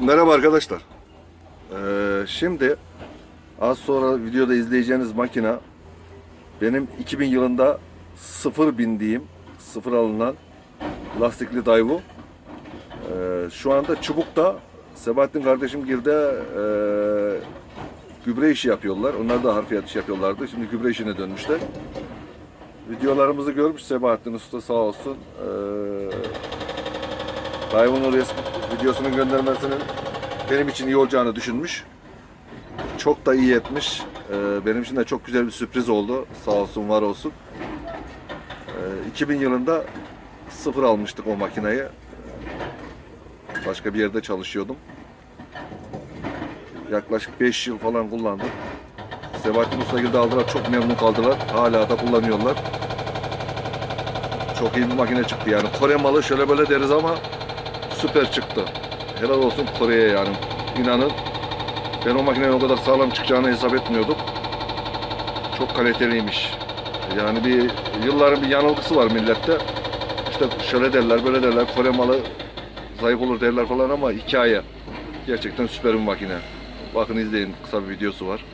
Merhaba arkadaşlar. Ee, şimdi az sonra videoda izleyeceğiniz makine benim 2000 yılında sıfır bindiğim, sıfır alınan lastikli Daewoo. Ee, şu anda Çubuk'ta Sebahattin kardeşim girdi ee, gübre işi yapıyorlar. Onlar da harfiyat işi yapıyorlardı. Şimdi gübre işine dönmüşler. Videolarımızı görmüş Sebahattin Usta sağ olsun. Ee, Daewoo'nun resmi videosunun göndermesinin benim için iyi olacağını düşünmüş. Çok da iyi etmiş. Ee, benim için de çok güzel bir sürpriz oldu. Sağ olsun, var olsun. Ee, 2000 yılında sıfır almıştık o makineyi. Başka bir yerde çalışıyordum. Yaklaşık 5 yıl falan kullandım. Sebahattin Ustagil'de aldılar. Çok memnun kaldılar. Hala da kullanıyorlar. Çok iyi bir makine çıktı yani. Kore malı şöyle böyle deriz ama süper çıktı. Helal olsun Kore'ye yani. İnanın ben o makinenin o kadar sağlam çıkacağını hesap etmiyordum. Çok kaliteliymiş. Yani bir yılların bir yanılgısı var millette. İşte şöyle derler böyle derler Kore malı zayıf olur derler falan ama hikaye. Gerçekten süper bir makine. Bakın izleyin kısa bir videosu var.